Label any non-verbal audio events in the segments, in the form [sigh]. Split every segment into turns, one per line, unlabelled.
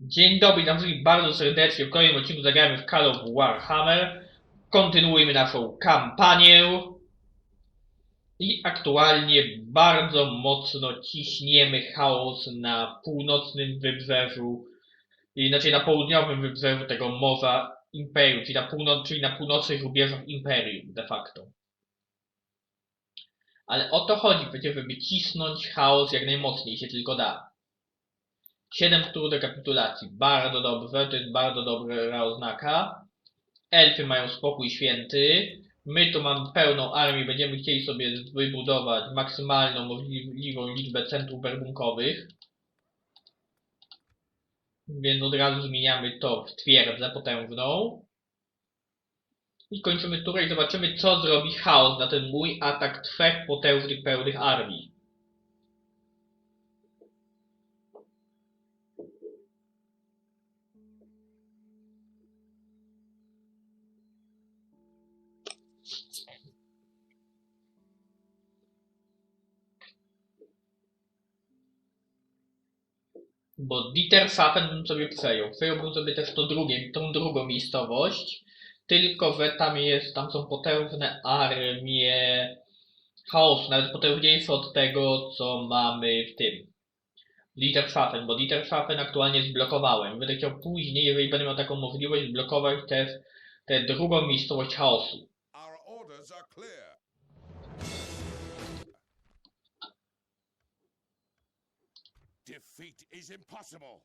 Dzień dobry, witam wszystkich bardzo serdecznie. W kolejnym odcinku zagramy w Call of Warhammer. Kontynuujemy naszą kampanię. I aktualnie bardzo mocno ciśniemy chaos na północnym wybrzeżu, i znaczy na południowym wybrzeżu tego morza Imperium, czyli na, północ, czyli na północnych rubieżach Imperium de facto. Ale o to chodzi żeby cisnąć chaos jak najmocniej się tylko da. 7 tur do kapitulacji. Bardzo dobrze, to jest bardzo dobra oznaka. Elfy mają spokój święty. My tu mamy pełną armię, będziemy chcieli sobie wybudować maksymalną możliwą liczbę centrów werbunkowych. Więc od razu zmieniamy to w twierdzę potężną. I kończymy turę i zobaczymy co zrobi chaos na ten mój atak trzech potężnych pełnych armii. Bo Dietershafen bym sobie przejął. Przejąłbym sobie też to drugie, tą drugą miejscowość. Tylko, że tam jest, tam są potężne armie chaosu, nawet potężniejsze od tego, co mamy w tym. Dietershafen, bo Dietershafen aktualnie zblokowałem. Będę chciał później, jeżeli będę miał taką możliwość, zblokować też tę drugą miejscowość chaosu.
Defeat is impossible.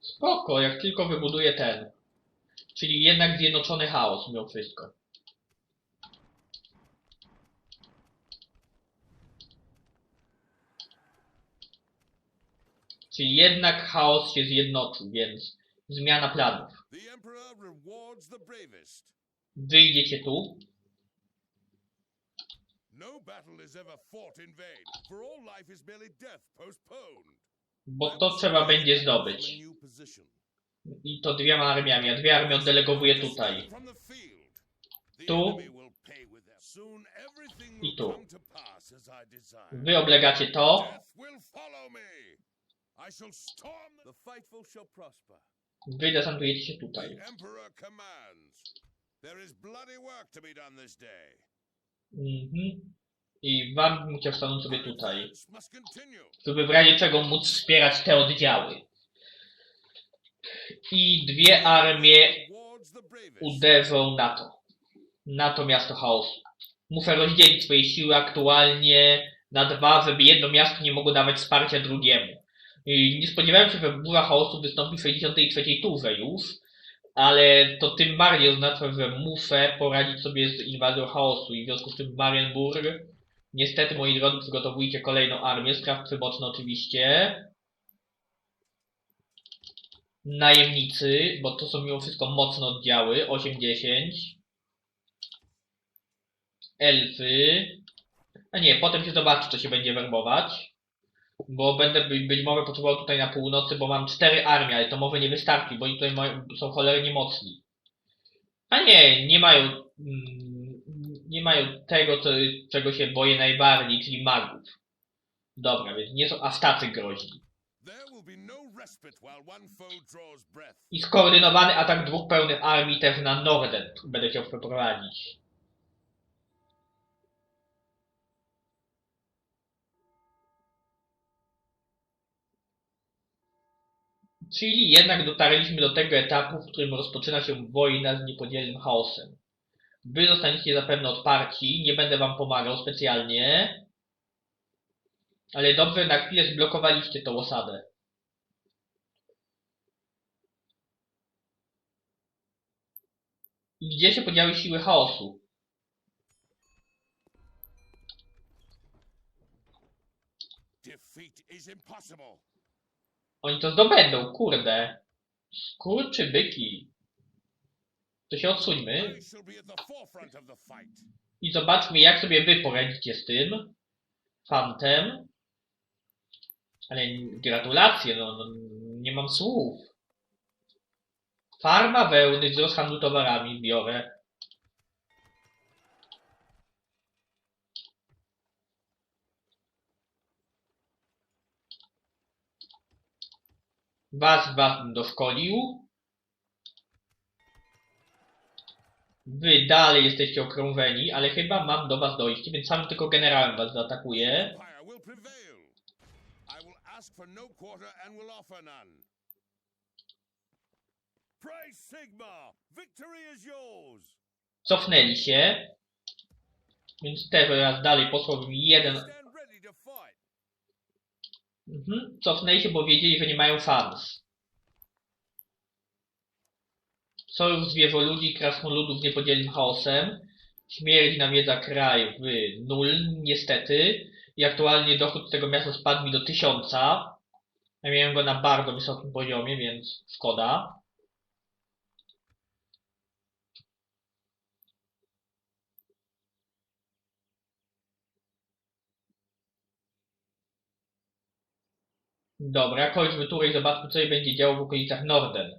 Spoko, jak tylko wybuduję ten. Czyli jednak zjednoczony chaos mimo wszystko. Czyli jednak chaos się zjednoczył, więc zmiana planów. Wyjdziecie tu.
No battle is ever fought in vain, for all life is merely death postponed.
Bo to trzeba będzie zdobyć. I to dwiema armiami, a dwie armie oddelegowuję tutaj. Tu. I tu. Wy oblegacie to. Wy desantujecie się tutaj.
There is bloody work to be done this day.
Mhm. I wam chciał stanąć sobie tutaj. Żeby w razie czego móc wspierać te oddziały. I dwie armie uderzą na to. Na to miasto chaosu. Muszę rozdzielić swoje siły aktualnie na dwa, żeby jedno miasto nie mogło dawać wsparcia drugiemu. I nie spodziewałem się, że burza chaosu wystąpi w 63 turze już, ale to tym bardziej oznacza, że muszę poradzić sobie z inwazją chaosu i w związku z tym Marienburg Niestety, moi drodzy, przygotowujcie kolejną armię, sprawcy boczne oczywiście. Najemnicy, bo to są mimo wszystko mocne oddziały, 8-10. Elfy. A nie, potem się zobaczy, co się będzie werbować. Bo będę by- być może potrzebował tutaj na północy, bo mam cztery armie, ale to może nie wystarczy, bo oni tutaj mają, są cholernie mocni. A nie, nie mają, mm, nie mają tego, co, czego się boję najbardziej, czyli magów. Dobra, więc nie są aż tacy groźni.
No.
I skoordynowany atak dwóch pełnych armii też na Norden będę chciał przeprowadzić. Czyli jednak dotarliśmy do tego etapu, w którym rozpoczyna się wojna z niepodzielnym chaosem. Wy zostaniecie zapewne odparci, nie będę wam pomagał specjalnie. Ale dobrze, na chwilę zblokowaliście tą osadę. I gdzie się podziały siły chaosu?
Defeat is impossible.
Oni to zdobędą, kurde. Skurczybyki. To się odsuńmy
i
zobaczmy jak sobie wy poradzicie z tym. Fantem. Ale gratulacje, no, no nie mam słów. Farma wełny, wzrost handlu towarami biorę. Was, was doszkolił. Wy dalej jesteście okrążeni, ale chyba mam do was dojście, więc sam tylko generałem was
for no!
Cofnęli się. Więc teraz dalej posłałbym jeden...
Stand ready to fight.
Mhm. Cofnęli się, bo wiedzieli, że nie mają szans. Sojusz zwierzoludzi i krasnoludów niepodzielnym chaosem. Śmierć nawiedza kraj w nul, niestety. I aktualnie dochód z tego miasta spadł mi do tysiąca. Ja miałem go na bardzo wysokim poziomie, więc szkoda. Dobra, kończmy turę i zobaczmy, co się będzie działo w okolicach Norden.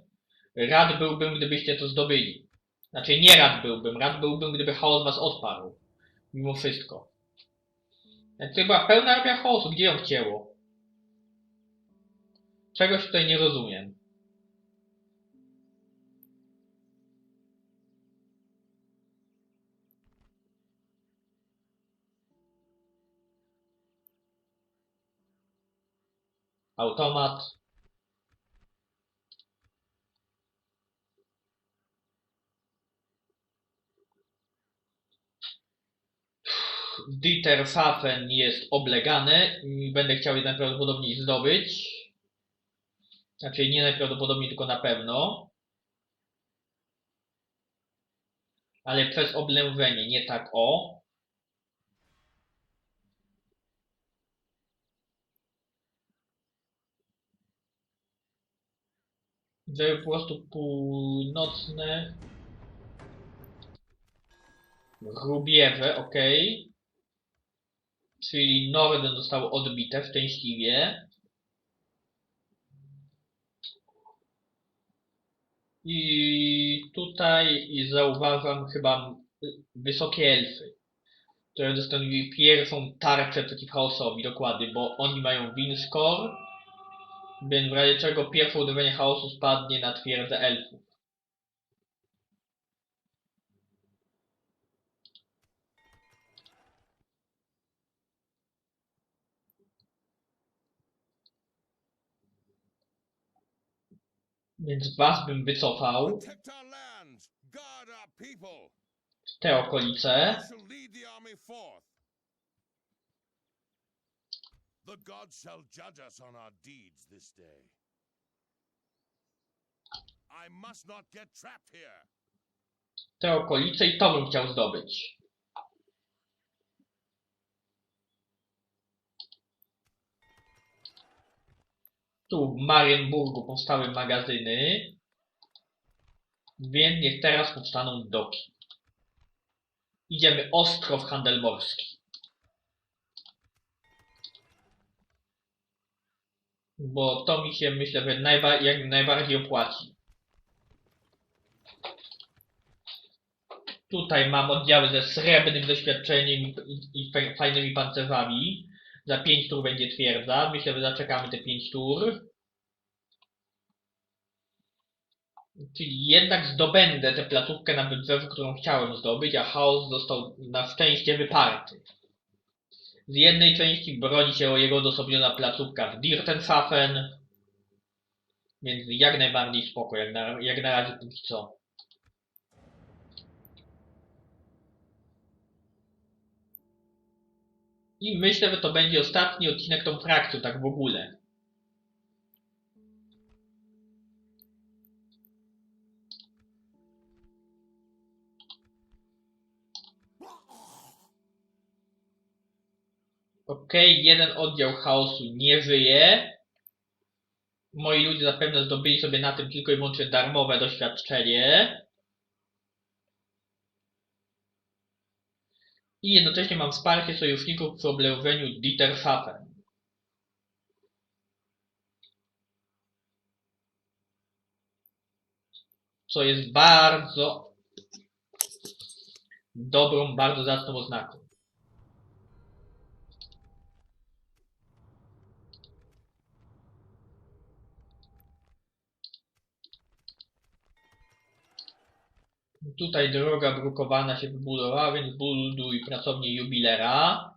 Rad byłbym, gdybyście to zdobyli. Znaczy, nie rad byłbym, rad byłbym, gdyby chaos was odparł. Mimo wszystko. Jak to była pełna armia chaosu, gdzie ją chciało? Czegoś tutaj nie rozumiem. Automat. Dieterfafen jest oblegany i będę chciał je najprawdopodobniej zdobyć. Znaczy nie najprawdopodobniej, tylko na pewno. Ale przez oblężenie, nie tak o. Żeby po prostu północne Rubiewe, ok. Czyli Norden zostało odbite szczęśliwie. I tutaj zauważam chyba wysokie elfy, które stanowiły pierwszą tarczę przeciw chaosowi, dokładnie, bo oni mają Winscore, więc w razie czego pierwsze uderzenie chaosu spadnie na twierdzę elfów. Więc was bym wycofał w te okolice.
I shall lead the gods shall judge us on our deeds this day. I must not get trapped here.
te okolice i to bym chciał zdobyć. Tu w Marienburgu powstały magazyny, więc niech teraz powstaną doki. Idziemy ostro w handel morski. Bo to mi się myślę, że najba jak najbardziej opłaci. Tutaj mam oddziały ze srebrnym doświadczeniem i, i, i fa- fajnymi pancerzami. Za 5 tur będzie twierdza. Myślę, że zaczekamy te 5 tur. Czyli jednak zdobędę tę placówkę na wybrzeżu, którą chciałem zdobyć, a chaos został na szczęście wyparty. Z jednej części broni się jego odosobniona placówka w Dirtenshafen, więc jak najbardziej spoko, jak na, jak na razie póki co. I myślę, że to będzie ostatni odcinek tą frakcją, tak w ogóle. Okej, jeden oddział chaosu nie żyje. Moi ludzie zapewne zdobyli sobie na tym tylko i wyłącznie darmowe doświadczenie. I jednocześnie mam wsparcie sojuszników przy oblężeniu Dietershafen. Co jest bardzo dobrą, bardzo zacną oznaką. Tutaj droga brukowana się wybudowała, więc buduj pracownię jubilera.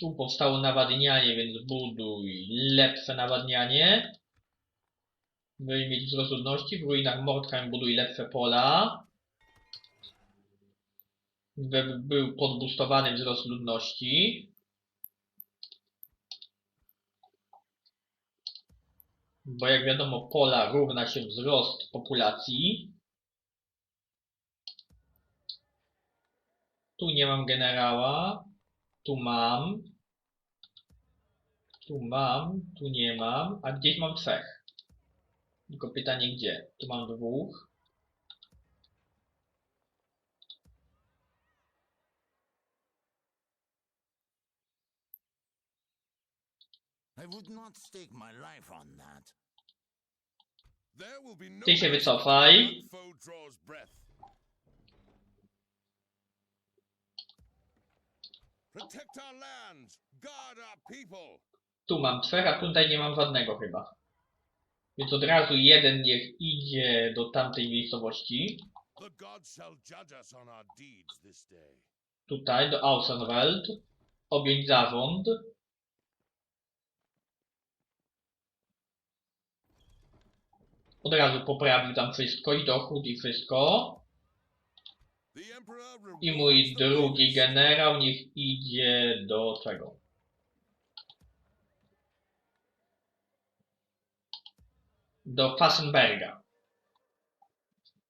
Tu powstało nawadnianie, więc buduj lepsze nawadnianie. By mieć wzrost ludności. W ruinach Mordheim buduj lepsze pola. By był podbustowany wzrost ludności. Bo jak wiadomo, pola równa się wzrost populacji. Tu nie mam generała. Tu mam. Tu mam. Tu nie mam. A gdzieś mam trzech. Tylko pytanie gdzie? Tu mam dwóch.
I would not stake my life on that.
There will be no
Ty się wycofaj.
when foe draws breath. Protect our lands, guard our people.
Tu mam trzech, a tutaj nie mam żadnego chyba. Więc od razu jeden niech idzie do tamtej miejscowości.
The gods shall judge us on our deeds this day.
Tutaj, do Ausenwald. Objąć zarząd. Od razu poprawił tam wszystko i dochód i wszystko. I mój drugi generał niech idzie do czego? Do Fassenberga.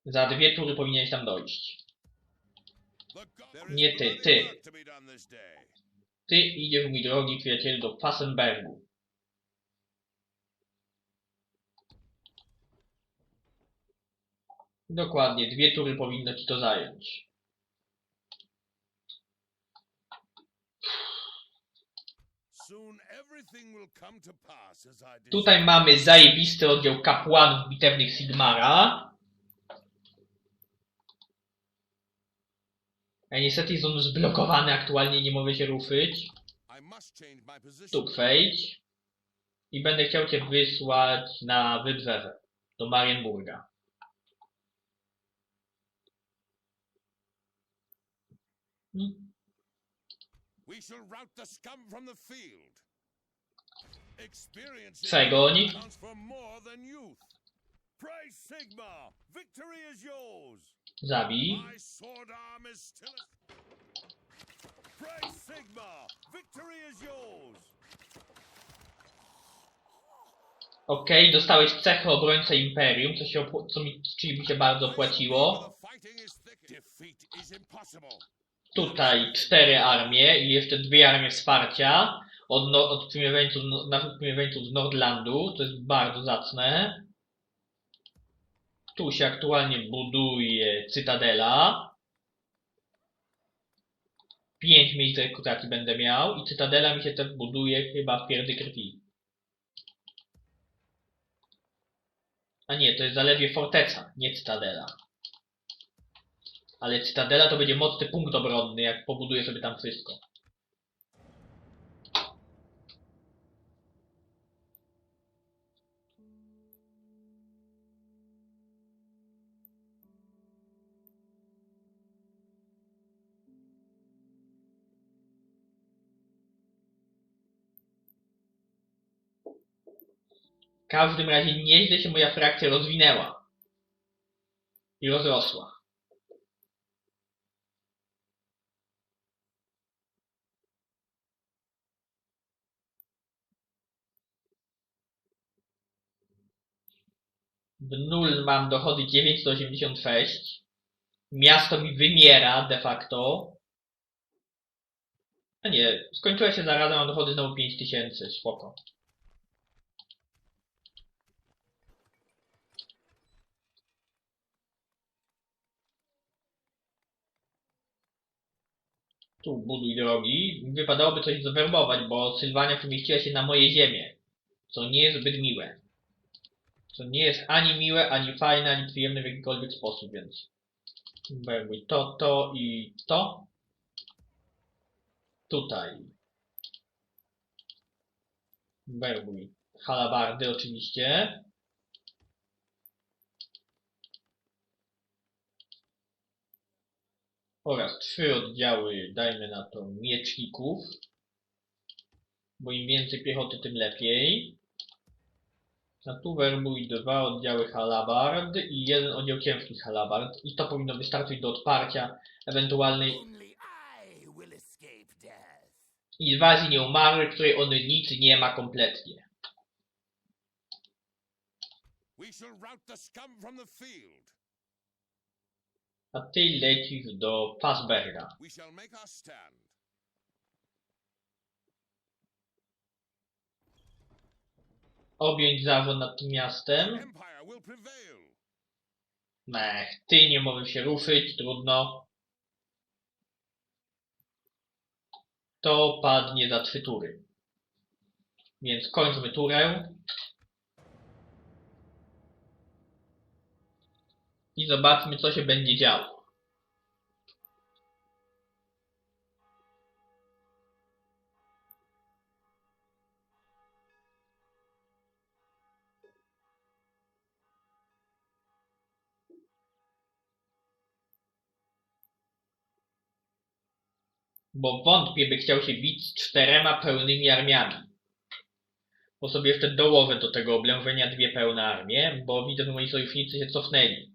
Za dwie tury powinieneś tam dojść. Nie ty, ty. Ty idziesz, mój drogi przyjacielu, do Fassenbergu. Dokładnie, dwie tury powinno ci to zająć. Tutaj mamy zajebisty oddział kapłanów bitewnych Sigmara. A niestety jest on zblokowany aktualnie, nie mogę się ruszyć. Tu przejdź. I będę chciał cię wysłać na wybrzeże. Do Marienburga. Hmm?
We shall rout the scum from the field. Experience in
Przegoń.
counts for more than youth. Praise Sigma! Victory is yours!
Zabij.
My sword arm is still as... Praise Sigma! Victory is yours!
Okej, dostałeś cechę obrońcę Imperium, co, się co mi, czyli mi się bardzo opłaciło. Tutaj cztery armie i jeszcze dwie armie wsparcia od, no, od przymierzeńców, no- z Nordlandu, to jest bardzo zacne. Tu się aktualnie buduje Cytadela. Pięć miejsc rekrutacji będę miał i Cytadela mi się też buduje chyba w pierdy krwi. A nie, to jest zaledwie forteca, nie Cytadela. Ale Cytadela to będzie mocny punkt obronny, jak pobuduję sobie tam wszystko. W każdym razie nieźle się moja frakcja rozwinęła. I rozrosła. W nul mam dochody 986. Miasto mi wymiera de facto. A nie, skończyła się zaraza, mam dochody znowu 5000, spoko. Tu buduj drogi. Wypadałoby coś zawerbować, bo Sylwania przemieściła się na moje ziemię. Co nie jest zbyt miłe co nie jest ani miłe, ani fajne, ani przyjemne w jakikolwiek sposób, więc jakby to, to i to. Tutaj. Werbuj halabardy oczywiście. Oraz trzy oddziały, dajmy na to, mieczników, bo im więcej piechoty, tym lepiej. Na tu werbuj dwa oddziały halabard i jeden oddział ciężkich halabard i to powinno wystarczyć do odparcia ewentualnej inwazji nieumarłych, której on nic nie ma kompletnie. A ty lecisz do Fassberga.
We shall make our stand.
Objąć zawód nad tym miastem. Mech, ty nie możesz się ruszyć, trudno. To padnie za trzy tury. Więc kończmy turę. I zobaczmy, co się będzie działo. Bo wątpię, by chciał się bić z czterema pełnymi armiami. Bo sobie jeszcze dołożę do tego oblężenia dwie pełne armie, bo widzę, że moi sojusznicy się cofnęli.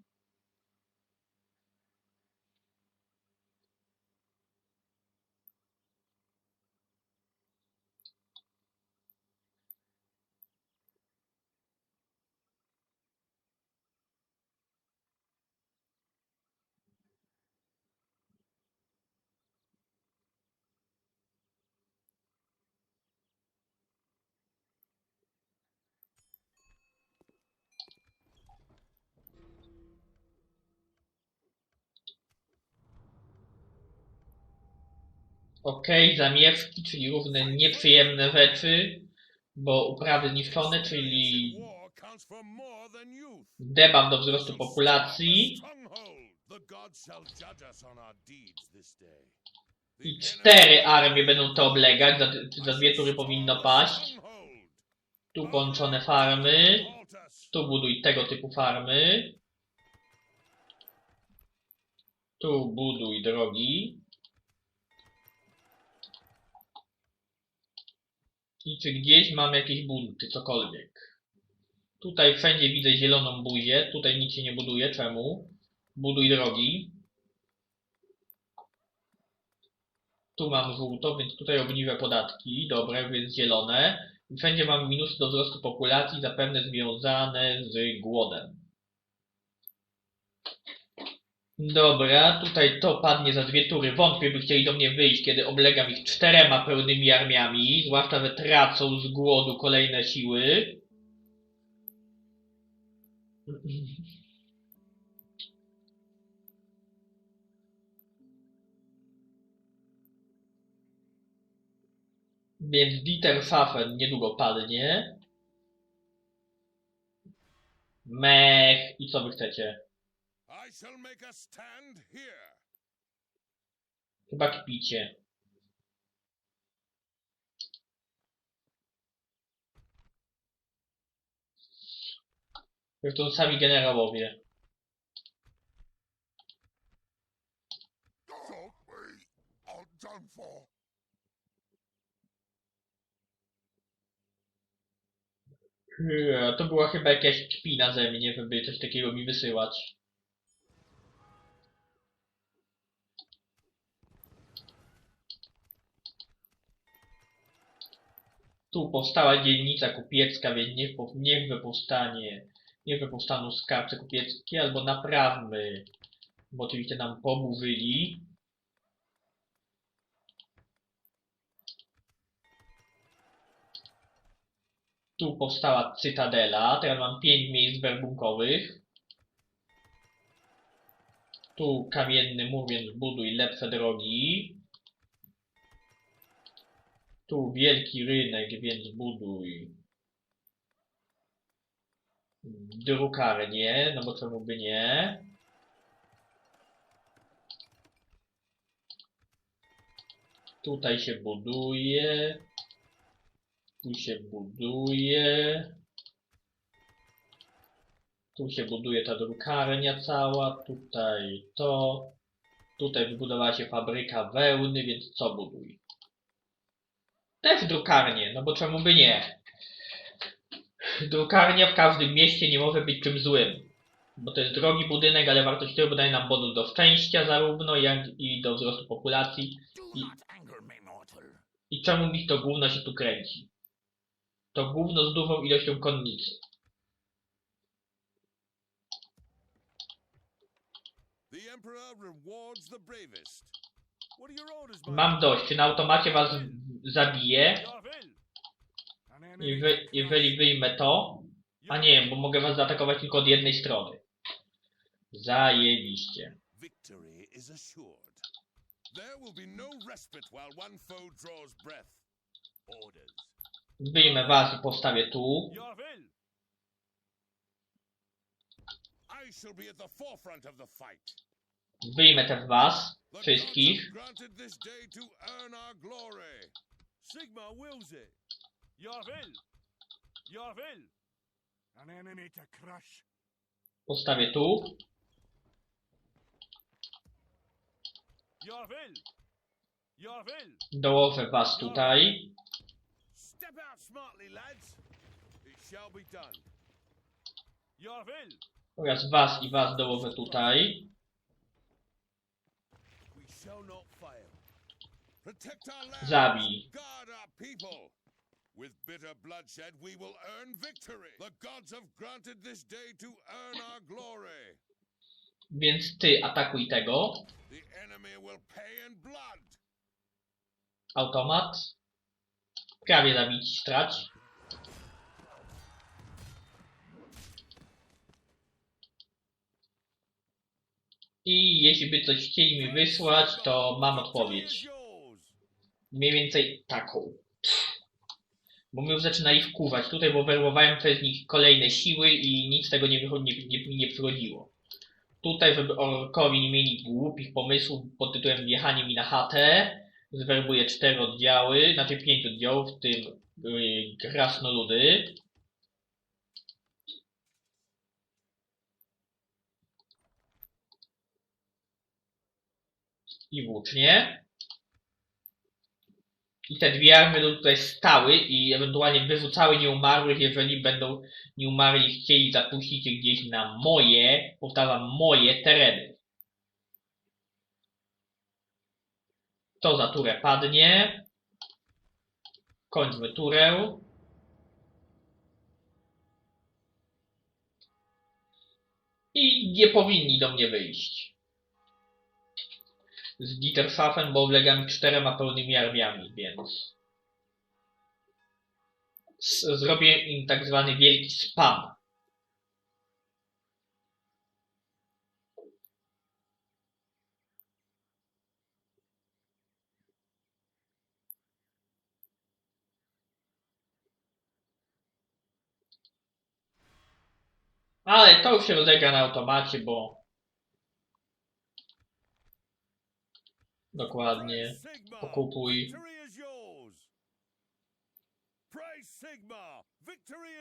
Okej, zamieszki, czyli równe nieprzyjemne rzeczy, bo uprawy zniszczone, czyli debuff do wzrostu populacji i cztery armie będą to oblegać, za, za dwie tury powinno paść. Tu połączone farmy, tu buduj tego typu farmy. Tu buduj drogi. I czy gdzieś mam jakieś bunty, cokolwiek. Tutaj wszędzie widzę zieloną buzię, tutaj nic się nie buduje, czemu? Buduj drogi. Tu mam żółto, więc tutaj obniżę podatki, dobre, więc zielone. I wszędzie mam minusy do wzrostu populacji, zapewne związane z głodem. Dobra, tutaj to padnie za dwie tury. Wątpię, by chcieli do mnie wyjść, kiedy oblegam ich czterema pełnymi armiami, zwłaszcza, że tracą z głodu kolejne siły. [clears throat] Więc Dieter Schaffen niedługo padnie. Mech. I co wy chcecie?
I shall make a stand here.
Chyba kpicie. Zresztą sami generałowie.
Done for.
Eee, To była chyba jakaś kpina ze mnie, żeby coś takiego mi wysyłać. Tu powstała dzielnica kupiecka, więc niech, po- niechby powstanie, niechby powstaną skarbce kupieckie, albo naprawmy, bo oczywiście nam poburzyli. Tu powstała cytadela, teraz mam 5 miejsc werbunkowych. Tu kamienny mur, więc buduj lepsze drogi. Tu wielki rynek, więc buduj drukarnię, no bo czemu by nie. Tutaj się buduje. Tu się buduje. Tu się buduje ta drukarnia cała, tutaj to. Tutaj wybudowała się fabryka wełny, więc co buduj? Też drukarnię, no bo czemu by nie? Drukarnia w każdym mieście nie może być czym złym. Bo to jest drogi budynek, ale wartościowy, bo daje nam bonus do szczęścia zarówno, jak i do wzrostu populacji. I-. I czemu mi to gówno się tu kręci? To gówno z dużą ilością konnicy.
The Emperor rewards the bravest.
Mam dość, czy na automacie was zabiję? I wy, jeżeli wyjmę to... A nie, bo mogę was zaatakować tylko od jednej strony. Zajebiście.
No.
Wyjmę was i postawię tu.
I shall be at the forefront of the fight.
Wyjmę też was.
The gods
Wszystkich.
Sigma wills it.
Yarville! Yarville! An enemy to crush.
Postawię tu.
Yarville! Yarville!
Dołożę was tutaj.
Step out smartly, lads. It shall be done.
Yarville!
Oraz was i was dołożę tutaj.
Shall not fail. Protect our land.
Zabij.
Guard our people. With bitter bloodshed, we will earn victory. The gods have granted this day to earn our glory.
Więc ty atakuj tego.
The enemy will pay in blood.
Automat. Prawie zabić strać. I jeśli by coś chcieli mi wysłać, to mam odpowiedź. Mniej więcej taką. Bo mnie już zaczynali wkuwać tutaj, bo werwowałem przez nich kolejne siły i nic z tego nie, nie, nie, nie przychodziło. Tutaj, żeby orkowi nie mieli głupich pomysłów pod tytułem wjechanie mi na chatę, zwerbuję cztery oddziały, znaczy pięć oddziałów, w tym yy, krasnoludy. I włócznie. I te dwie armie będą tutaj stały i ewentualnie wyrzucały nieumarłych, jeżeli będą nieumarli chcieli zapuścić się gdzieś na moje, powtarzam, moje tereny. To za turę padnie. Kończmy turę. I nie powinni do mnie wyjść. Z Gitterschaffen, bo ulegam czterema pełnymi armiami, więc... Zrobię im tak zwany wielki spam. Ale to już się rozegra na automacie, bo... Dokładnie.
Praise Sigma.
Pokupuj.
Victory is yours. Praise Sigma. Victory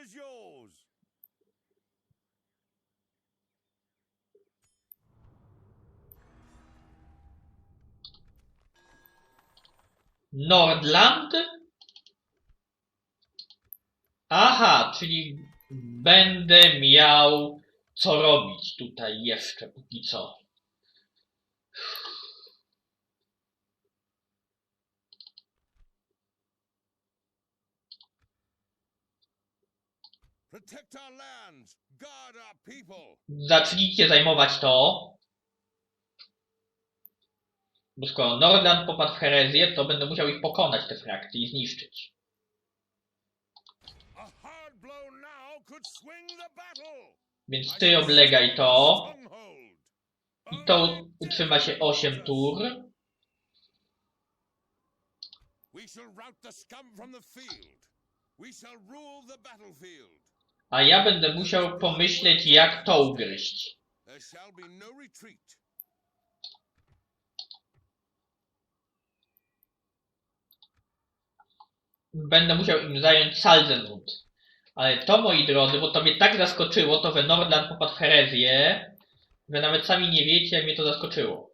is yours.
Nordland? Aha, czyli będę miał co robić tutaj jeszcze póki co.
Protect our lands. Guard our people.
Zacznijcie zajmować to. Bo skoro Nordland popadł w herezję, to będę musiał ich pokonać, te frakcje, i zniszczyć. Więc ty oblegaj to. I to utrzyma się 8 tur.
We shall rout the scum from the field. We shall rule the battlefield
a ja będę musiał pomyśleć, jak to ugryźć. Będę musiał im zająć Salzenwood. Ale to, moi drodzy, bo to mnie tak zaskoczyło, to we Nordland popadł w herezję, że nawet sami nie wiecie, jak mnie to zaskoczyło.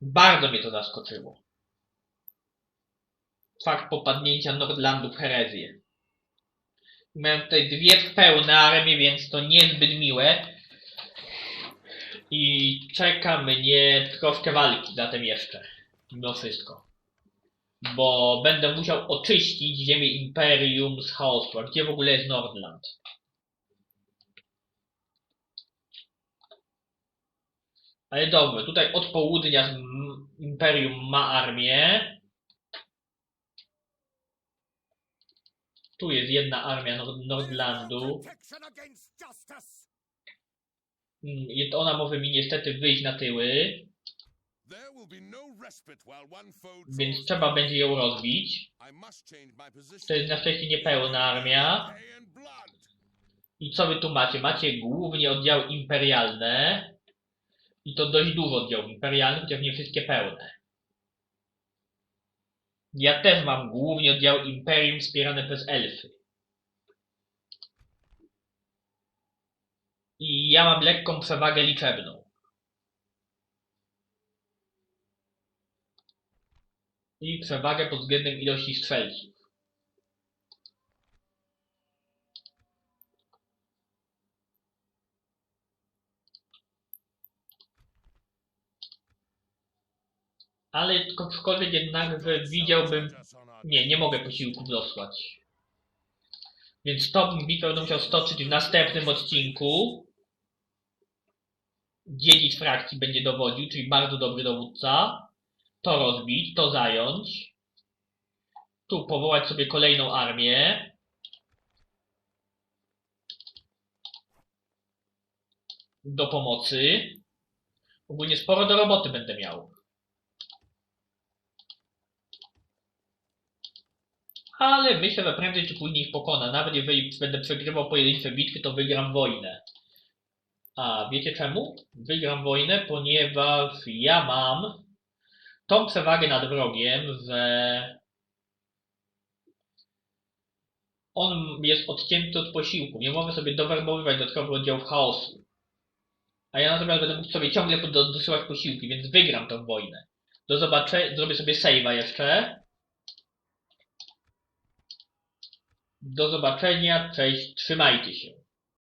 Bardzo mnie to zaskoczyło. Fakt popadnięcia Nordlandu w herezję. Miałem tutaj dwie pełne armie, więc to niezbyt miłe. I czeka mnie troszkę walki zatem jeszcze. Mimo wszystko. Bo będę musiał oczyścić ziemię Imperium z chaosu. A gdzie w ogóle jest Nordland? Ale dobra, tutaj od południa Imperium ma armię. Tu jest jedna armia Nord Nordlandu. Mm, i Ona może mi niestety wyjść na tyły, więc trzeba będzie ją rozbić. To jest na szczęście niepełna armia. I co wy tu macie? Macie głównie oddziały imperialne. I to dość dużo oddziałów imperialnych, chociaż nie wszystkie pełne. Ja też mam głównie oddziały imperium wspierane przez elfy. I ja mam lekką przewagę liczebną. I przewagę pod względem ilości strzelców. Ale aczkolwiek jednak, że widziałbym... Nie, nie mogę posiłków dosłać. Więc to bym bitwę będę musiał stoczyć w następnym odcinku. Dziedzic frakcji będzie dowodził, czyli bardzo dobry dowódca. To rozbić, to zająć. Tu powołać sobie kolejną armię. Do pomocy. Ogólnie sporo do roboty będę miał. Ale myślę, że prędzej czy później ich pokona. Nawet jeżeli będę przegrywał pojedyncze bitwy, to wygram wojnę. A wiecie czemu? Wygram wojnę, ponieważ ja mam tą przewagę nad wrogiem, że on jest odcięty od posiłku. Nie mogę sobie dowerbowywać dodatkowych oddziałów chaosu. A ja natomiast będę mógł sobie ciągle do- dosyłać posiłki, więc wygram tą wojnę. Do zobaczenia, zrobię sobie save'a jeszcze. Do zobaczenia, cześć, trzymajcie się.